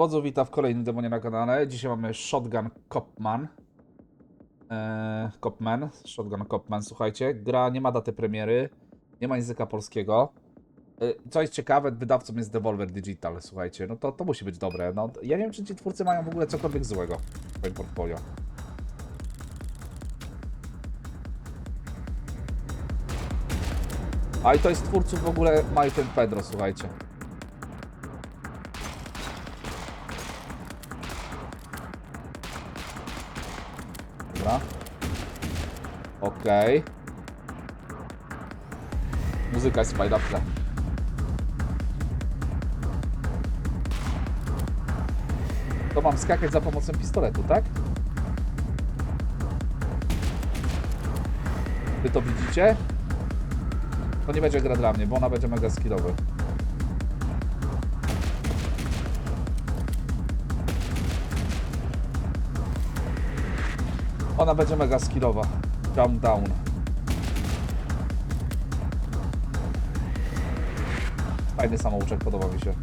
Wodzu wita w kolejnym demonie na kanale. Dzisiaj mamy Shotgun Copman. Eee, Copman, Shotgun Copman, słuchajcie. Gra nie ma daty premiery, nie ma języka polskiego. Eee, co jest ciekawe, wydawcą jest Devolver Digital, słuchajcie. No to, to musi być dobre. No, ja nie wiem, czy ci twórcy mają w ogóle cokolwiek złego w swoim portfolio. A i to jest twórców w ogóle and Pedro, słuchajcie. Dobra. Okej. Muzyka jest fajna tle. To mam skakać za pomocą pistoletu, tak? Wy to widzicie? To nie będzie gra dla mnie, bo ona będzie mega skillowy. Ona będzie mega skillowa. Jump down. Fajny samouczek, podoba mi się.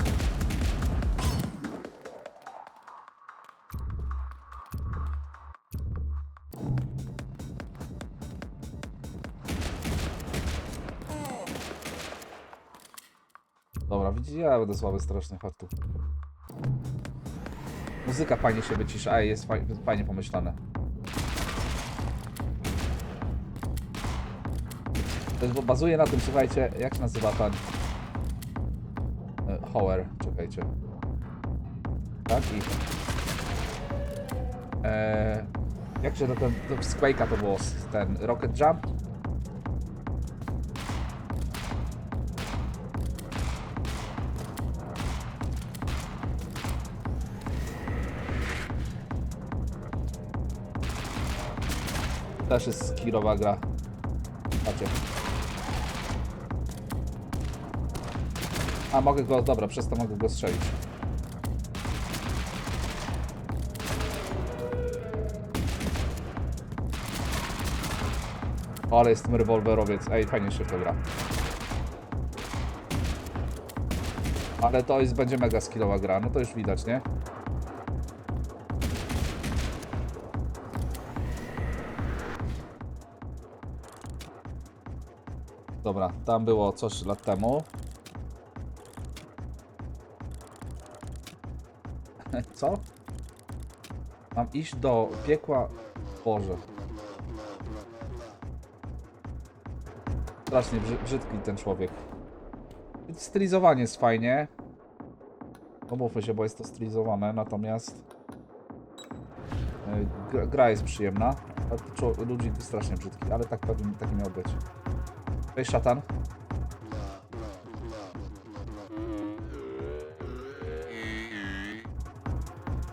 Dobra, widzicie, ja będę słaby strasznie, chodź tu. Muzyka fajnie się wycisza, ej, jest faj, fajnie pomyślane. Jest, bo bazuje na tym, słuchajcie, jak się nazywa ten... e, Hower, czekajcie. Tak i... E, jak się to ten... To z Quake'a to było, ten Rocket Jump? Też jest skillowa gra. Patrzcie. A mogę go, dobra, przez to mogę go strzelić. Ale jestem rewolwerowiec. Ej, fajnie się w to gra. Ale to jest, będzie mega skillowa gra, no to już widać, nie? Dobra, tam było coś lat temu. Co? Mam iść do piekła. Boże. Strasznie brzy brzydki ten człowiek. Stylizowanie jest fajnie. Omówmy się, bo jest to stylizowane, natomiast y, gra- jest przyjemna. Ludzi strasznie brzydki, ale tak pewnie taki miał być. Cześć szatan.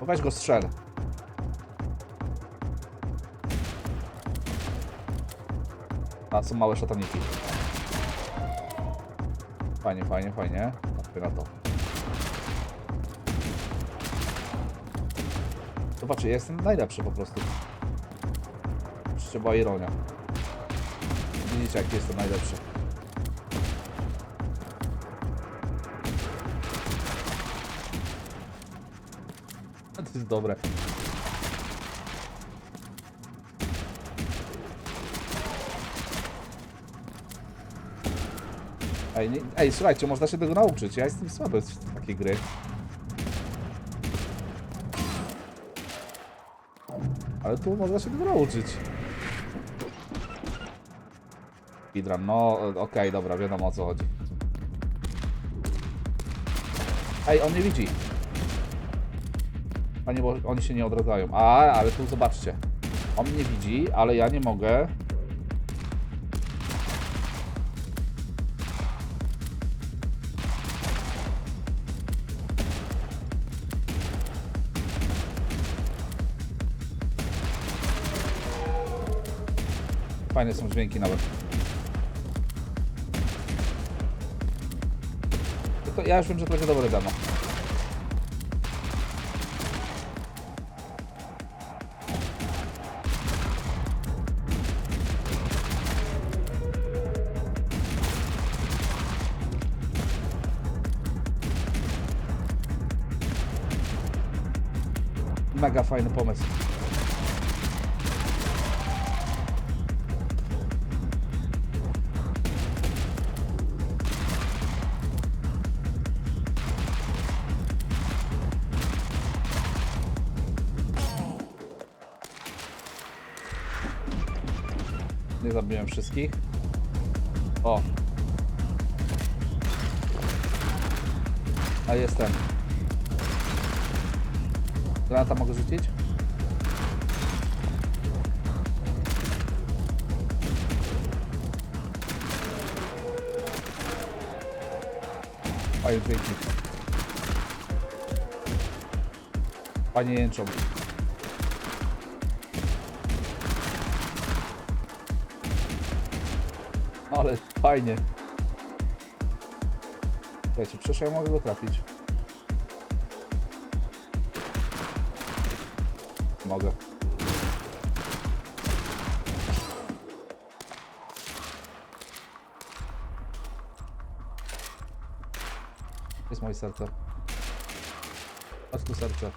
Weź go strzel. A, są małe szataniki. Fajnie, fajnie, fajnie. Patrzcie na to. Zobaczcie, jestem najlepszy po prostu. Była ironia. Widzicie, jak jestem najlepszy. Jest dobre. Ej, nie, ej, słuchajcie, można się tego nauczyć. Ja jestem słaby w takiej gry. Ale tu można się tego nauczyć. Speedrun, no okej, dobra, wiadomo o co chodzi. Ej, on nie widzi. Panie, bo oni się nie odradzają. A, ale tu zobaczcie. On mnie widzi, ale ja nie mogę. Fajne są dźwięki nawet. To ja już wiem, że to będzie dobre demo. Mega fajny pomysł. Nie zabiłem wszystkich. O. A jestem. Granata mogę rzucić? Fajnie dźwięki. Panie jęczą. Ale fajnie. Słuchajcie, przecież ja mogę go trafić. Mogę. Jest moje serce? Chodź tu serce.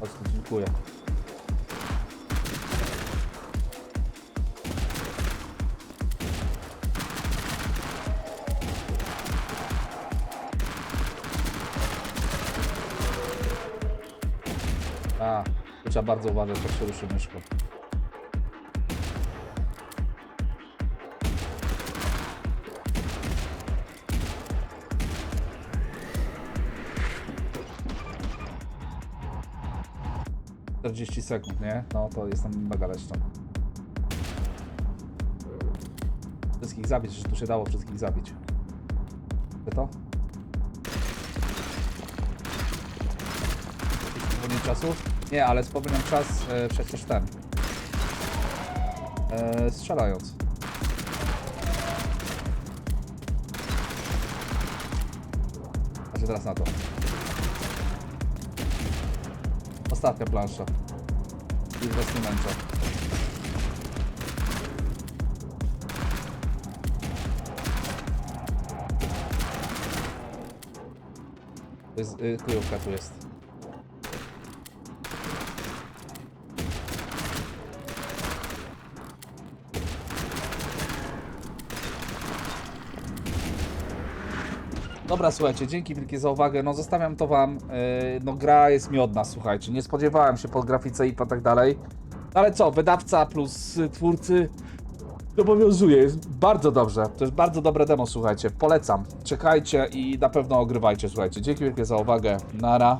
Chodź tu, dziękuję. A, trzeba bardzo uważać, jak się ruszy myszką. Czterdzieści sekund, nie? No to jestem mega leszczą. Wszystkich zabić, że tu się dało wszystkich zabić. Chcę to? Spowolnienie czasu? Nie, ale spowolniam czas e, przecież ten. E, strzelając. Patrzcie teraz na to. Ostatnia plansza. I was nie męczę. To jest, y, kryjówka tu jest. Dobra, słuchajcie, dzięki wielkie za uwagę. No zostawiam to wam. Yy, no gra jest miodna, słuchajcie. Nie spodziewałem się po grafice i po tak dalej. Ale co, wydawca plus twórcy zobowiązuje. Jest bardzo dobrze. To jest bardzo dobre demo, słuchajcie. Polecam. Czekajcie i na pewno ogrywajcie, słuchajcie. Dzięki wielkie za uwagę. Nara.